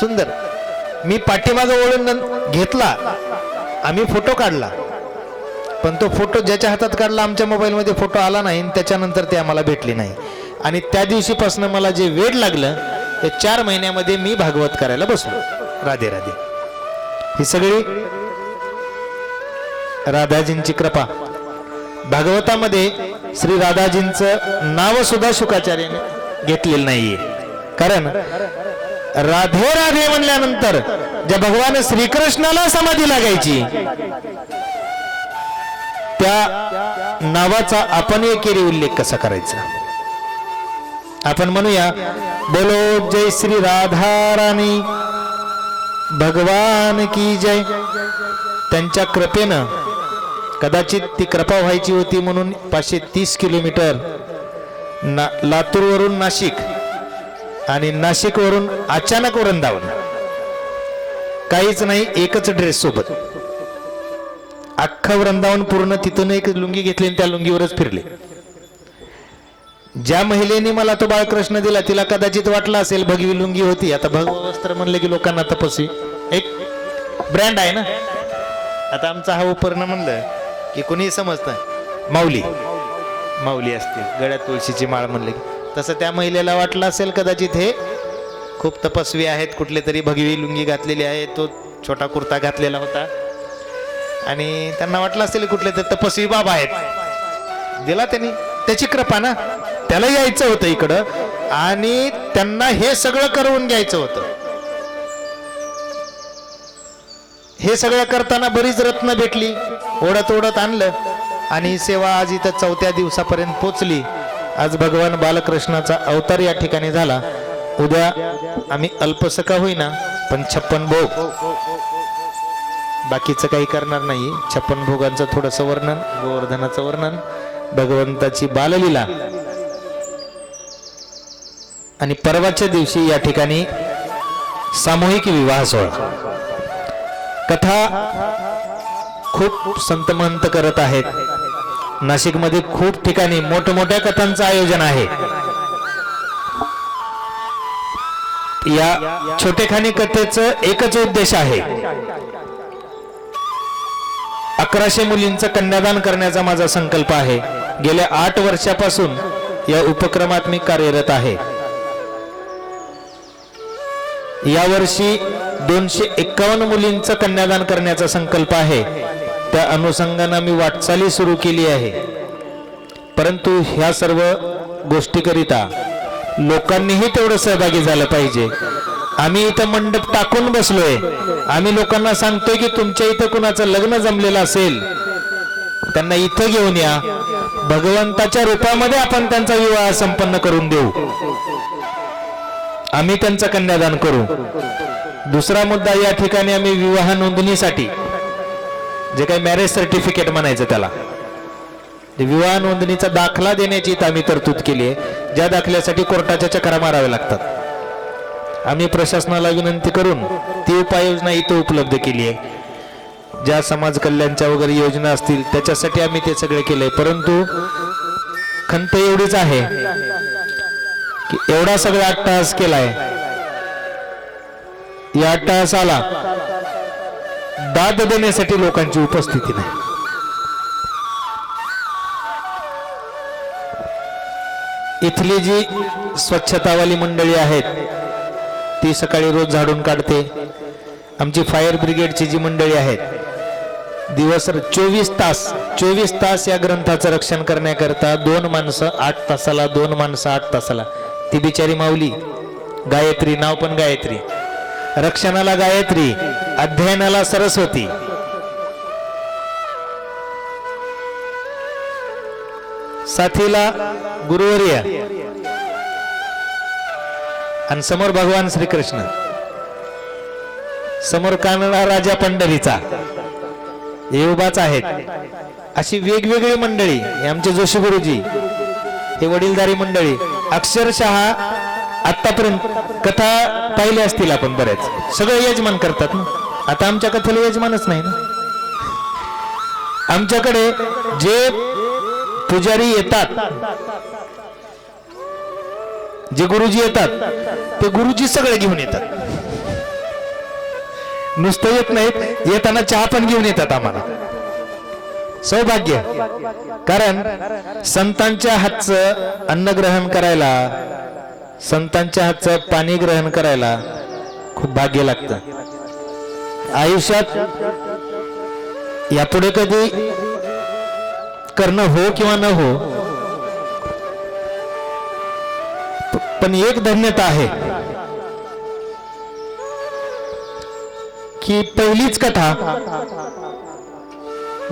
सुंदर. मी पाठीमागं ओळून घेतला. आम्ही फोटो काढला. पण तो फोटो ज्याच्या हातात काढला आमच्या मोबाईलमध्ये फोटो आला नाही आणि त्याच्यानंतर ते आम्हाला भेटले नाही. आणि त्या दिवशीपासून मला जे वेळ लागलं ते चार महिन्यामध्ये मी भागवत करायला बसलो. राधे राधे. ही सगळी राधाजींची कृपा. भागवतामध्ये श्री राधाजींचं नाव सुद्धा शुकाचार्याने घेतलेलं नाहीये. कारण राधे राधे म्हणल्यानंतर ज्या भगवान श्रीकृष्णाला समाधी लागायची त्या नावाचा आपण एकेरी उल्लेख कसा करायचा? आपण म्हणूया बोलो जय श्री राधा राणी भगवान की जय. त्यांच्या कृपेनं कदाचित ती कृपा व्हायची होती म्हणून पाचशे तीस किलोमीटर ना लातूरवरून नाशिक आणि नाशिकवरून अचानक वृंदावन. काहीच नाही एकच ड्रेस सोबत. अख्खं वृंदावन पूर्ण तिथून एक लुंगी घेतली आणि त्या लुंगीवरच फिरले. ज्या महिलेने मला तो बाळकृष्ण दिला तिला कदाचित वाटलं असेल भगवी लुंगी होती. आता भगव वस्त्र म्हणले की लोकांना तपस्वी. एक ब्रँड आहे ना? आता आमचा हा उपर्ण म्हणलं की कुणीही समजतं. माऊली. माऊली असते गळ्यात तुळशीची माळ म्हणले की. तसं त्या महिलेला वाटलं असेल कदाचित हे. खूप तपस्वी आहेत कुठले तरी भगवी लुंगी घातलेली आहे तो छोटा कुर्ता घातलेला होता. आणि त्यांना वाटलं असेल कुठले तर तपस्वी बाबा आहेत. दिला त्यांनी. त्याची कृपा ना. त्याला यायचं होतं इकडं. आणि त्यांना हे सगळं करवून घ्यायचं होतं. हे सगळं करताना बरीच रत्न भेटली. ओढत ओढत आणलं. आणि सेवा आज इथं चौथ्या दिवसापर्यंत पोचली. आज भगवान बालकृष्णाचा अवतार या ठिकाणी झाला. उद्या आम्ही अल्पसका होईना पण छप्पन भोग. बाकीचं काही करणार नाही. छप्पन भोगांचं थोडंसं वर्णन गोवर्धनाचं वर्णन भगवंताची बाललीला. आणि परवाच्या दिवशी या ठिकाणी सामूहिक विवाह सोहळा. कथा खूप संतमंत करत आहेत. नाशिकमध्ये खूप ठिकाणी मोठमोठ्या कथांचं आयोजन आहे. या छोटेखानी कथेचं एकच उद्देश आहे. अकराशे मुलींचं कन्यादान करण्याचा माझा संकल्प आहे. गेल्या आठ वर्षापासून या उपक्रमात मी कार्यरत आहे. यावर्षी दोनशे एक्कावन्न मुलींचं कन्यादान करण्याचा संकल्प आहे. त्या अनुषंगानं मी वाटचाली सुरू केली आहे. परंतु ह्या सर्व गोष्टीकरिता लोकांनीही तेवढं सहभागी झालं पाहिजे. आम्ही इथं मंडप टाकून बसलोय. आम्ही लोकांना सांगतोय की तुमच्या इथं कुणाचं लग्न जमलेलं असेल त्यांना इथं घेऊन या. भगवंताच्या रूपामध्ये आपण त्यांचा विवाह संपन्न करून देऊ. आम्ही त्यांचं कन्यादान करू. दुसरा मुद्दा या ठिकाणी आम्ही विवाह नोंदणीसाठी जे काही मॅरेज सर्टिफिकेट म्हणायचं त्याला. विवाह नोंदणीचा दाखला देण्याची इथं आम्ही तरतूद केली आहे. ज्या दाखल्यासाठी कोर्टाच्या चक्रा माराव्या लागतात. आम्ही प्रशासनाला विनंती करून ती उपाययोजना इथं उपलब्ध केली आहे. ज्या समाज कल्याणच्या वगैरे योजना असतील त्याच्यासाठी आम्ही ते सगळे केलंय. परंतु खंत एवढीच आहे की एवढा सगळा अट्टहास केलाय. या अट्टहासाला दाद देण्यासाठी लोकांची उपस्थिती नाही. इथली जी स्वच्छतावाली मंडळी आहेत ती सकाळी रोज झाडून काढते. आमची फायर ब्रिगेडची जी मंडळी आहेत दिवस चोवीस तास चोवीस तास या ग्रंथाचं रक्षण करण्याकरता दोन माणसं आठ तासाला दोन माणसं आठ तासाला. ती बिचारी माऊली गायत्री नाव पण गायत्री. रक्षणाला गायत्री अध्ययनाला सरस्वती. साथीला गुरुवर्य. आणि समोर भगवान श्रीकृष्ण. समोर कानडा राजा पंढरीचा. हे आहेत. अशी वेगवेगळी मंडळी आमचे जोशी गुरुजी हे वडीलधारी मंडळी अक्षरशः आतापर्यंत कथा पाहिल्या असतील आपण बऱ्याच. सगळे यजमान करतात ना. आता आमच्या कथेला यजमानच नाही ना. आमच्याकडे जे पुजारी येतात जे गुरुजी येतात ते गुरुजी सगळे घेऊन येतात. नुसतं येत नाहीत येताना चहा पण घेऊन येतात आम्हाला. सौभाग्य. कारण संतांच्या हातचं अन्न ग्रहण करायला संतांच्या हातचं पाणी ग्रहण करायला खूप भाग्य लागतं. आयुष्यात यापुढे कधी करणं हो किंवा न हो पण एक धन्यता आहे की पहिलीच कथा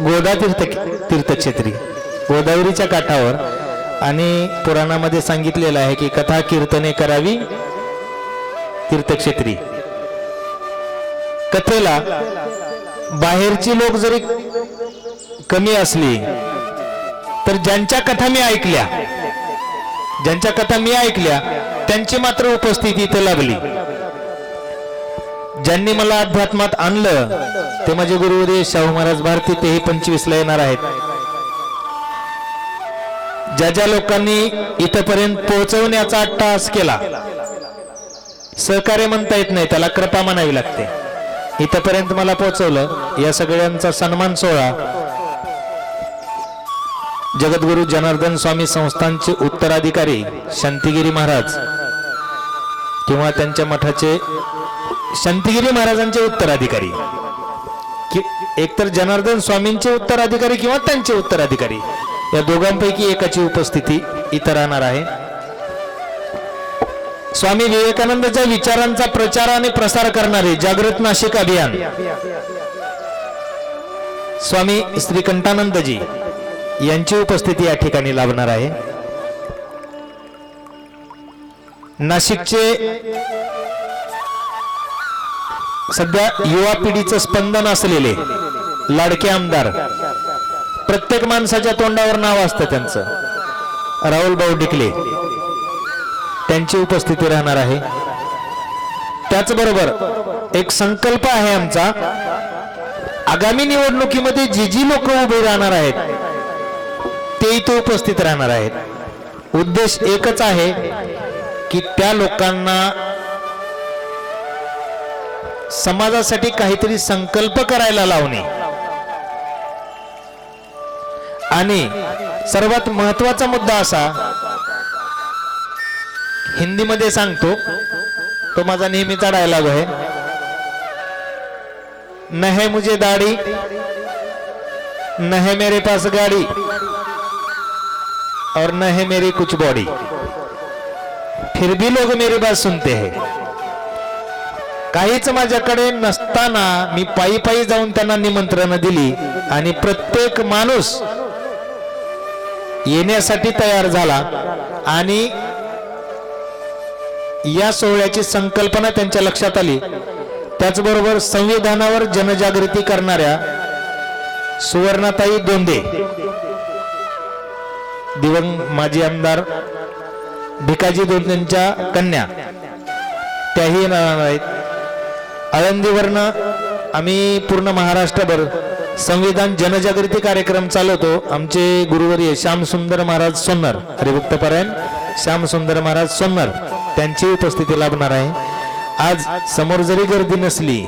गोदा तीर्थ तीर्थक्षेत्री गोदावरीच्या काठावर आणि पुराणामध्ये सांगितलेलं आहे की कथा कीर्तने करावी तीर्थक्षेत्री. कथेला बाहेरची लोक जरी कमी असली तर ज्यांच्या कथा मी ऐकल्या ज्यांच्या कथा मी ऐकल्या त्यांची मात्र उपस्थिती इथे लागली. ज्यांनी मला अध्यात्मात आणलं ते माझे गुरुदेव शाहू महाराज भारती तेही पंचवीसला येणार आहेत. ज्या ज्या लोकांनी इथपर्यंत पोहोचवण्याचा अट्टहास केला सहकार्य म्हणता येत नाही त्याला कृपा म्हणावी लागते. इथपर्यंत मला पोहोचवलं या सगळ्यांचा सन्मान सोहळा. जगद्गुरु जनार्दन स्वामी संस्थांचे उत्तराधिकारी शांतिगिरी महाराज किंवा त्यांच्या मठाचे शांतिगिरी महाराजांचे उत्तराधिकारी एकतर जनार्दन स्वामींचे उत्तराधिकारी किंवा त्यांचे उत्तराधिकारी. या दोघांपैकी एकाची उपस्थिती इथं राहणार आहे. स्वामी विवेकानंदाच्या विचारांचा प्रचार आणि प्रसार करणारे जागृत नाशिक अभियान. स्वामी श्रीकंठानंदजी यांची उपस्थिती या ठिकाणी लाभणार आहे. नाशिकचे सध्या युवा पिढीचं स्पंदन असलेले लाडके आमदार प्रत्येक माणसाच्या तोंडावर नाव असतं त्यांचं. राहुल भाऊ डिकले. त्यांची उपस्थिती राहणार आहे. त्याचबरोबर एक संकल्प आहे आमचा. आगामी निवडणुकीमध्ये जी जी लोक उभे राहणार आहेत ते इथे उपस्थित राहणार आहेत. उद्देश एकच आहे की त्या लोकांना समाजासाठी काहीतरी संकल्प करायला लावणे. आणि सर्वात महत्त्वाचा मुद्दा असा हिंदीमध्ये सांगतो तो माझा नेहमीचा डायलॉग आहे. न है मुझे दाढ़ी न है मेरे पास गाड़ी और न है मेरी कुछ बॉडी फिर भी लोग मेरी बात सुनते हैं। काहीच माझ्याकडे नसताना मी पायी पायी जाऊन त्यांना निमंत्रण दिली आणि प्रत्येक माणूस येण्यासाठी तयार झाला. आणि या सोहळ्याची संकल्पना त्यांच्या लक्षात आली. त्याचबरोबर संविधानावर जनजागृती करणाऱ्या सुवर्णाताई दोंदे दिवंग माजी आमदार भिकाजी दोंदेंच्या कन्या. त्याही येणार आहेत. आळंदीवरनं आम्ही पूर्ण महाराष्ट्रभर संविधान जनजागृती कार्यक्रम चालवतो. आमचे गुरुवर्य श्याम सुंदर महाराज सोन्नर. हरिभक्त परायण श्याम सुंदर महाराज सोन्नर त्यांची उपस्थिती लाभणार आहे. आज समोर जरी गर्दी नसली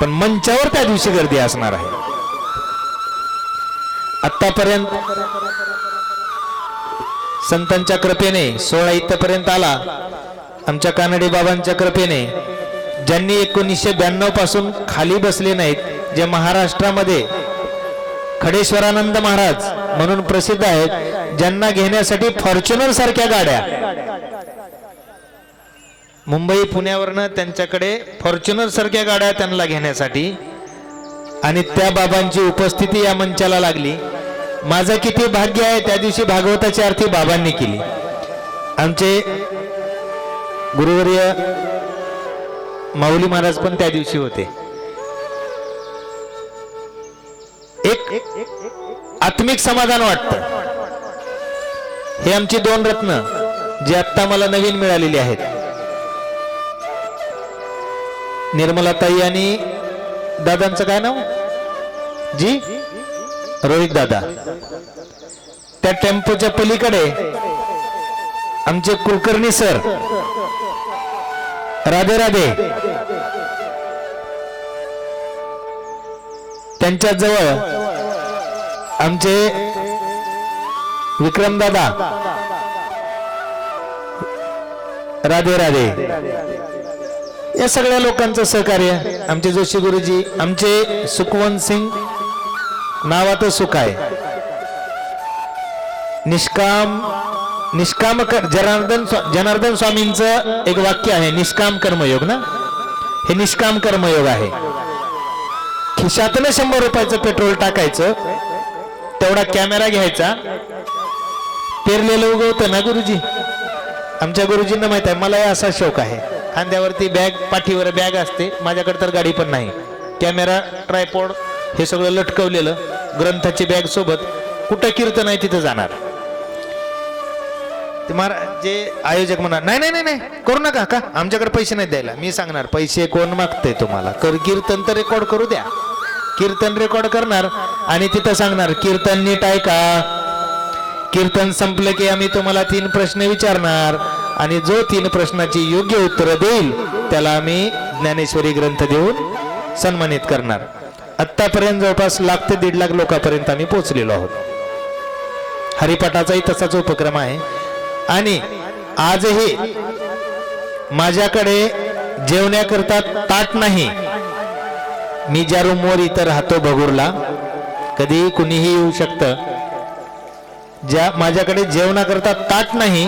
पण मंचावर त्या दिवशी गर्दी असणार आहे. आतापर्यंत संतांच्या कृपेने सोळा इथपर्यंत आला. आमच्या कानडे बाबांच्या कृपेने ज्यांनी एकोणीसशे ब्याण्णवपासून खाली बसले नाहीत जे महाराष्ट्रामध्ये खडेश्वरानंद महाराज म्हणून प्रसिद्ध आहेत ज्यांना घेण्यासाठी फॉर्च्युनर सारख्या गाड्या. मुंबई पुण्यावरनं त्यांच्याकडे फॉर्च्युनर सारख्या गाड्या त्यांना घेण्यासाठी आणि त्या बाबांची उपस्थिती या मंचाला लागली. माझं किती भाग्य आहे त्या दिवशी भागवताची आरती बाबांनी केली. आमचे गुरुवर्य माऊली महाराज पण त्या दिवशी होते. एक आत्मिक समाधान वाटतं. हे आमची दोन रत्न जी आत्ता मला नवीन मिळालेली आहेत. निर्मलाताई आणि दादांचं काय नाव? जी? रोहित दादा. त्या टेम्पोच्या पलीकडे आमचे कुलकर्णी सर राधे राधे त्यांच्या जवळ आमचे विक्रमदादा राधे राधे. या सगळ्या लोकांचं सहकार्य आमचे जोशी गुरुजी आमचे सुखवंत सिंग नावात सुख आहे. निष्काम निष्काम कर जनार्दन जनार्दन स्वामींचं एक वाक्य आहे निष्काम कर्मयोग ना? हे निष्काम कर्मयोग आहे. खिशातनं शंभर रुपयाचं पेट्रोल टाकायचं तेवढा कॅमेरा घ्यायचा. पेरलेलं उगवतं ना गुरुजी? आमच्या गुरुजींना माहीत आहे मलाही असा शौक आहे. खांद्यावरती बॅग पाठीवर बॅग असते. माझ्याकडे तर गाडी पण नाही. कॅमेरा ट्रायपॉड हे सगळं लटकवलेलं ग्रंथाची बॅग सोबत कुठं कीर्तन आहे तिथं जाणार. ते महाराज जे आयोजक म्हणा नाही नाही नाही नाही करू नका का? आमच्याकडे पैसे नाही द्यायला. मी सांगणार पैसे कोण मागतंय तुम्हाला? कर कीर्तन तर रेकॉर्ड करू द्या. कीर्तन रेकॉर्ड करणार आणि तिथं सांगणार कीर्तन नीट ऐका. कीर्तन संपलं की आम्ही तुम्हाला तीन प्रश्न विचारणार आणि जो तीन प्रश्नाची योग्य उत्तरं देईल त्याला आम्ही ज्ञानेश्वरी ग्रंथ देऊन सन्मानित करणार. आत्तापर्यंत जवळपास लाख ते दीड लाख लोकांपर्यंत आम्ही पोहोचलेलो आहोत. हरिपाठाचाही तसाच उपक्रम आहे. आणि आजही माझ्याकडे जेवण्याकरता ताट नाही मी ज्या रूमवर इथं राहतो भगूरला कधीही कुणीही येऊ शकतं. ज्या माझ्याकडे जेवणाकरता ताट नाही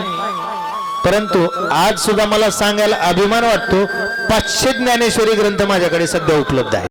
परंतु आज सुद्धा मला सांगायला अभिमान वाटतो पाचशे ज्ञानेश्वरी ग्रंथ माझ्याकडे सध्या उपलब्ध आहे